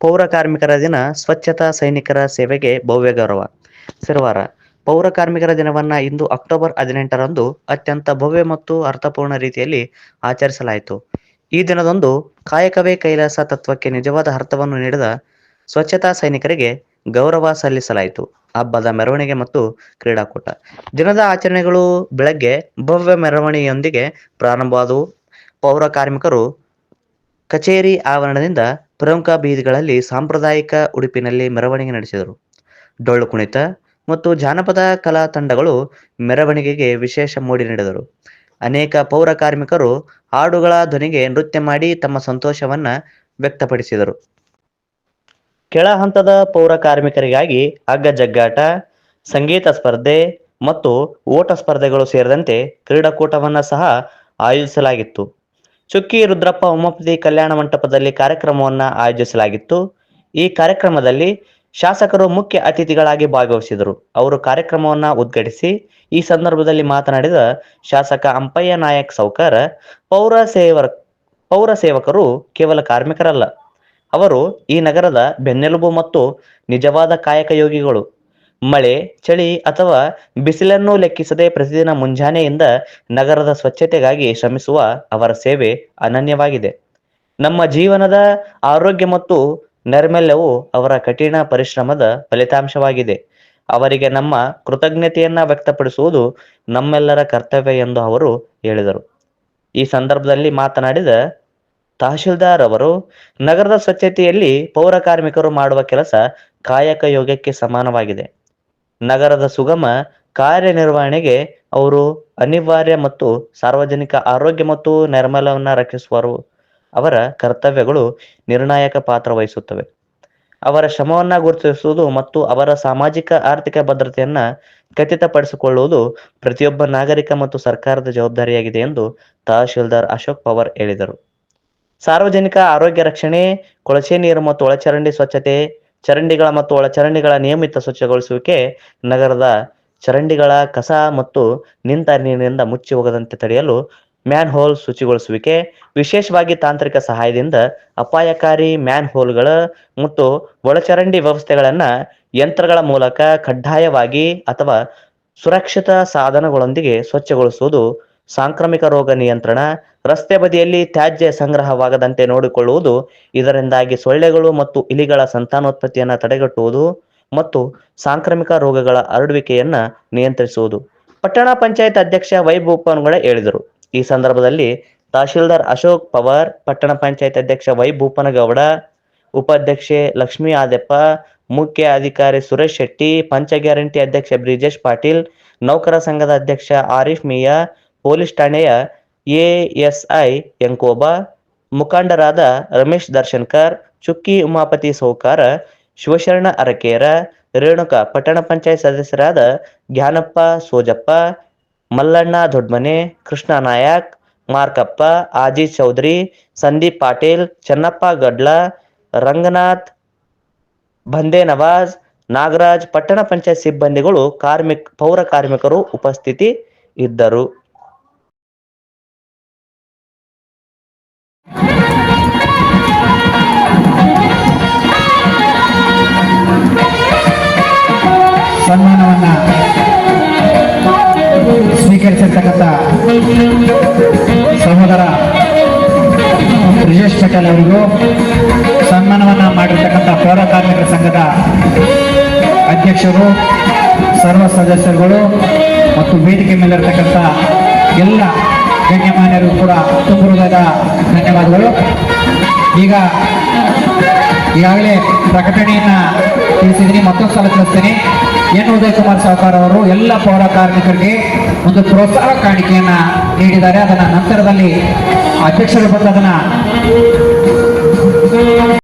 ಪೌರ ಕಾರ್ಮಿಕರ ದಿನ ಸ್ವಚ್ಛತಾ ಸೈನಿಕರ ಸೇವೆಗೆ ಭವ್ಯ ಗೌರವ. ಶಿರವಾರ ಪೌರ ಕಾರ್ಮಿಕರ ದಿನವನ್ನ ಇಂದು ಅಕ್ಟೋಬರ್ ಹದಿನೆಂಟರಂದು ಅತ್ಯಂತ ಭವ್ಯ ಮತ್ತು ಅರ್ಥಪೂರ್ಣ ರೀತಿಯಲ್ಲಿ ಆಚರಿಸಲಾಯಿತು. ಈ ದಿನದಂದು ಕಾಯಕವೇ ಕೈಲಾಸ ತತ್ವಕ್ಕೆ ನಿಜವಾದ ಅರ್ಥವನ್ನು ನೀಡಿದ ಸ್ವಚ್ಛತಾ ಸೈನಿಕರಿಗೆ ಗೌರವ ಸಲ್ಲಿಸಲಾಯಿತು. ಹಬ್ಬದ ಮೆರವಣಿಗೆ ಮತ್ತು ಕ್ರೀಡಾಕೂಟ. ದಿನದ ಆಚರಣೆಗಳು ಬೆಳಗ್ಗೆ ಭವ್ಯ ಮೆರವಣಿಗೆಯೊಂದಿಗೆ ಪ್ರಾರಂಭವಾದವು. ಪೌರ ಕಾರ್ಮಿಕರು ಕಚೇರಿ ಆವರಣದಿಂದ ಪ್ರಮುಖ ಬೀದಿಗಳಲ್ಲಿ ಸಾಂಪ್ರದಾಯಿಕ ಉಡುಪಿನಲ್ಲಿ ಮೆರವಣಿಗೆ ನಡೆಸಿದರು. ಡೊಳ್ಳು ಕುಣಿತ ಮತ್ತು ಜಾನಪದ ಕಲಾ ತಂಡಗಳು ಮೆರವಣಿಗೆಗೆ ವಿಶೇಷ ಮೋಡಿ ನೀಡಿದರು. ಅನೇಕ ಪೌರ ಕಾರ್ಮಿಕರು ಹಾಡುಗಳ ಧ್ವನಿಗೆ ನೃತ್ಯ ಮಾಡಿ ತಮ್ಮ ಸಂತೋಷವನ್ನು ವ್ಯಕ್ತಪಡಿಸಿದರು. ಕೆಳ ಹಂತದ ಪೌರ ಕಾರ್ಮಿಕರಿಗಾಗಿ ಹಗ್ಗಜಗ್ಗಾಟ ಸಂಗೀತ ಸ್ಪರ್ಧೆ ಮತ್ತು ಓಟ ಸ್ಪರ್ಧೆಗಳು ಸೇರಿದಂತೆ ಕ್ರೀಡಾಕೂಟವನ್ನು ಸಹ ಆಯೋಜಿಸಲಾಗಿತ್ತು. ಚುಕ್ಕಿ ರುದ್ರಪ್ಪ ಉಮಾಪತಿ ಕಲ್ಯಾಣ ಮಂಟಪದಲ್ಲಿ ಕಾರ್ಯಕ್ರಮವನ್ನ ಆಯೋಜಿಸಲಾಗಿತ್ತು. ಈ ಕಾರ್ಯಕ್ರಮದಲ್ಲಿ ಶಾಸಕರು ಮುಖ್ಯ ಅತಿಥಿಗಳಾಗಿ ಭಾಗವಹಿಸಿದರು. ಅವರು ಕಾರ್ಯಕ್ರಮವನ್ನ ಉದ್ಘಾಟಿಸಿ ಈ ಸಂದರ್ಭದಲ್ಲಿ ಮಾತನಾಡಿದ ಶಾಸಕ ಅಂಪಯ್ಯ ನಾಯಕ್ ಸೌಕರ್, ಪೌರ ಸೇವರ, ಪೌರ ಸೇವಕರು ಕೇವಲ ಕಾರ್ಮಿಕರಲ್ಲ. ಅವರು ಈ ನಗರದ ಬೆನ್ನೆಲುಬು ಮತ್ತು ನಿಜವಾದ ಕಾಯಕ ಯೋಗಿಗಳು. ಮಳೆ, ಚಳಿ ಅಥವಾ ಬಿಸಿಲನ್ನು ಲೆಕ್ಕಿಸದೆ ಪ್ರತಿದಿನ ಮುಂಜಾನೆಯಿಂದ ನಗರದ ಸ್ವಚ್ಛತೆಗಾಗಿ ಶ್ರಮಿಸುವ ಅವರ ಸೇವೆ ಅನನ್ಯವಾಗಿದೆ. ನಮ್ಮ ಜೀವನದ ಆರೋಗ್ಯ ಮತ್ತು ನೈರ್ಮಲ್ಯವು ಅವರ ಕಠಿಣ ಪರಿಶ್ರಮದ ಫಲಿತಾಂಶವಾಗಿದೆ. ಅವರಿಗೆ ನಮ್ಮ ಕೃತಜ್ಞತೆಯನ್ನ ವ್ಯಕ್ತಪಡಿಸುವುದು ನಮ್ಮೆಲ್ಲರ ಕರ್ತವ್ಯ ಎಂದು ಅವರು ಹೇಳಿದರು. ಈ ಸಂದರ್ಭದಲ್ಲಿ ಮಾತನಾಡಿದ ತಹಶೀಲ್ದಾರ್ ಅವರು, ನಗರದ ಸ್ವಚ್ಛತೆಯಲ್ಲಿ ಪೌರ ಕಾರ್ಮಿಕರು ಮಾಡುವ ಕೆಲಸ ಕಾಯಕ ಯೋಗಕ್ಕೆ ಸಮಾನವಾಗಿದೆ. ನಗರದ ಸುಗಮ ಕಾರ್ಯನಿರ್ವಹಣೆಗೆ ಅವರು ಅನಿವಾರ್ಯ ಮತ್ತು ಸಾರ್ವಜನಿಕ ಆರೋಗ್ಯ ಮತ್ತು ನೈರ್ಮಲ್ಯವನ್ನು ರಕ್ಷಿಸುವರು. ಅವರ ಕರ್ತವ್ಯಗಳು ನಿರ್ಣಾಯಕ ಪಾತ್ರ ವಹಿಸುತ್ತವೆ. ಅವರ ಶ್ರಮವನ್ನ ಗುರುತಿಸುವುದು ಮತ್ತು ಅವರ ಸಾಮಾಜಿಕ ಆರ್ಥಿಕ ಭದ್ರತೆಯನ್ನ ಖಚಿತಪಡಿಸಿಕೊಳ್ಳುವುದು ಪ್ರತಿಯೊಬ್ಬ ನಾಗರಿಕ ಮತ್ತು ಸರ್ಕಾರದ ಜವಾಬ್ದಾರಿಯಾಗಿದೆ ಎಂದು ತಹಶೀಲ್ದಾರ್ ಅಶೋಕ್ ಪವಾರ್ ಹೇಳಿದರು. ಸಾರ್ವಜನಿಕ ಆರೋಗ್ಯ ರಕ್ಷಣೆ, ಕೊಳಚೆ ನೀರು ಮತ್ತು ಒಳಚರಂಡಿ ಸ್ವಚ್ಛತೆ ಚರಂಡಿಗಳ ಮತ್ತು ಒಳಚರಂಡಿಗಳ ನಿಯಮಿತ ಸ್ವಚ್ಛಗೊಳಿಸುವಿಕೆ ನಗರದ ಚರಂಡಿಗಳ ಕಸ ಮತ್ತು ನಿಂತ ನೀರಿನಿಂದ ಮುಚ್ಚಿ ಹೋಗದಂತೆ ತಡೆಯಲು ಮ್ಯಾನ್ ಹೋಲ್ ಶುಚಿಗೊಳಿಸುವಿಕೆ, ವಿಶೇಷವಾಗಿ ತಾಂತ್ರಿಕ ಸಹಾಯದಿಂದ ಅಪಾಯಕಾರಿ ಮ್ಯಾನ್ ಹೋಲ್ಗಳ ಮತ್ತು ಒಳಚರಂಡಿ ವ್ಯವಸ್ಥೆಗಳನ್ನ ಯಂತ್ರಗಳ ಮೂಲಕ ಕಡ್ಡಾಯವಾಗಿ ಅಥವಾ ಸುರಕ್ಷಿತ ಸಾಧನಗಳೊಂದಿಗೆ ಸ್ವಚ್ಛಗೊಳಿಸುವುದು ಸಾಂಕ್ರಾಮಿಕ ರೋಗ ನಿಯಂತ್ರಣ, ರಸ್ತೆ ಬದಿಯಲ್ಲಿ ತ್ಯಾಜ್ಯ ಸಂಗ್ರಹವಾಗದಂತೆ ನೋಡಿಕೊಳ್ಳುವುದು, ಇದರಿಂದಾಗಿ ಸೊಳ್ಳೆಗಳು ಮತ್ತು ಇಲಿಗಳ ಸಂತಾನೋತ್ಪತ್ತಿಯನ್ನು ತಡೆಗಟ್ಟುವುದು ಮತ್ತು ಸಾಂಕ್ರಾಮಿಕ ರೋಗಗಳ ಹರಡುವಿಕೆಯನ್ನ ನಿಯಂತ್ರಿಸುವುದು. ಪಟ್ಟಣ ಪಂಚಾಯತ್ ಅಧ್ಯಕ್ಷ ವೈ ಭೂಪನ್ಗೌಡ ಹೇಳಿದರು. ಈ ಸಂದರ್ಭದಲ್ಲಿ ತಹಶೀಲ್ದಾರ್ ಅಶೋಕ್ ಪವಾರ್, ಪಟ್ಟಣ ಪಂಚಾಯತ್ ಅಧ್ಯಕ್ಷ ವೈ ಭೂಪನಗೌಡ ಉಪಾಧ್ಯಕ್ಷೆ ಲಕ್ಷ್ಮೀ ಆದೆಪ್ಪ, ಮುಖ್ಯ ಅಧಿಕಾರಿ ಸುರೇಶ್ ಶೆಟ್ಟಿ, ಪಂಚ ಗ್ಯಾರಂಟಿ ಅಧ್ಯಕ್ಷ ಬ್ರಿಜೇಶ್ ಪಾಟೀಲ್, ನೌಕರ ಸಂಘದ ಅಧ್ಯಕ್ಷ ಆರಿಫ್ ಮಿಯಾ ಪೊಲೀಸ್ ಠಾಣೆಯ ಎಎಸ್ಐ ಎಂಕೋಬಾ, ಮುಖಂಡರಾದ ರಮೇಶ್ ದರ್ಶನ್ಕರ್, ಚುಕ್ಕಿ ಉಮಾಪತಿ ಸೌಕಾರ, ಶಿವಶರಣ ಅರಕೇರ, ರೇಣುಕಾ ಪಟ್ಟಣ ಪಂಚಾಯತ್ ಸದಸ್ಯರಾದ ಜ್ಞಾನಪ್ಪ ಸೋಜಪ್ಪ, ಮಲ್ಲಣ್ಣ ದೊಡ್ಮನೆ, ಕೃಷ್ಣ ನಾಯಕ್, ಮಾರ್ಕಪ್ಪ ಆಜಿ ಚೌಧರಿ, ಸಂದೀಪ್ ಪಾಟೀಲ್, ಚನ್ನಪ್ಪ ಗಡ್ಲ, ರಂಗನಾಥ್ ಬಂದೆ ನವಾಜ್ ನಾಗರಾಜ್ ಪಟ್ಟಣ ಪಂಚಾಯತ್ ಸಿಬ್ಬಂದಿಗಳು ಕಾರ್ಮಿಕ್ ಪೌರ ಕಾರ್ಮಿಕರು ಉಪಸ್ಥಿತಿ ಇದ್ದರು. ಸನ್ಮಾನವನ್ನ ಸ್ವೀಕರಿಸಿರ್ತಕ್ಕಂಥ ಸಹೋದರ ಬ್ರಿಜೇಶ್ ಪಟೇಲ್ ಅವರಿಗೂ ಸನ್ಮಾನವನ್ನ ಮಾಡಿರ್ತಕ್ಕಂಥ ಪೌರ ಕಾರ್ಮಿಕರ ಸಂಘದ ಅಧ್ಯಕ್ಷರು, ಸರ್ವ ಸದಸ್ಯರುಗಳು ಮತ್ತು ವೇದಿಕೆ ಮೇಲಿರ್ತಕ್ಕಂಥ ಎಲ್ಲ ಗಣ್ಯಮಾನ್ಯರಿಗೂ ಕೂಡ ತುಂಬ ಹೃದಯದ ಧನ್ಯವಾದಗಳು. ಈಗ ಈಗಾಗಲೇ ಪ್ರಕಟಣೆಯನ್ನ ತಿಳಿಸಿದ್ದೀನಿ, ಮತ್ತೊಂದು ಸಲ ತಿಳಿಸ್ತೀನಿ. ಎನ್ ಉದಯ್ ಕುಮಾರ್ ಸಹಕಾರ ಅವರು ಎಲ್ಲ ಪೌರ ಕಾರ್ಮಿಕರಿಗೆ ಒಂದು ಪ್ರೋತ್ಸಾಹ ಕಾಣಿಕೆಯನ್ನ ನೀಡಿದ್ದಾರೆ. ಅದನ್ನ ನಂತರದಲ್ಲಿ ಅಧ್ಯಕ್ಷರು ಬಂದು ಅದನ್ನ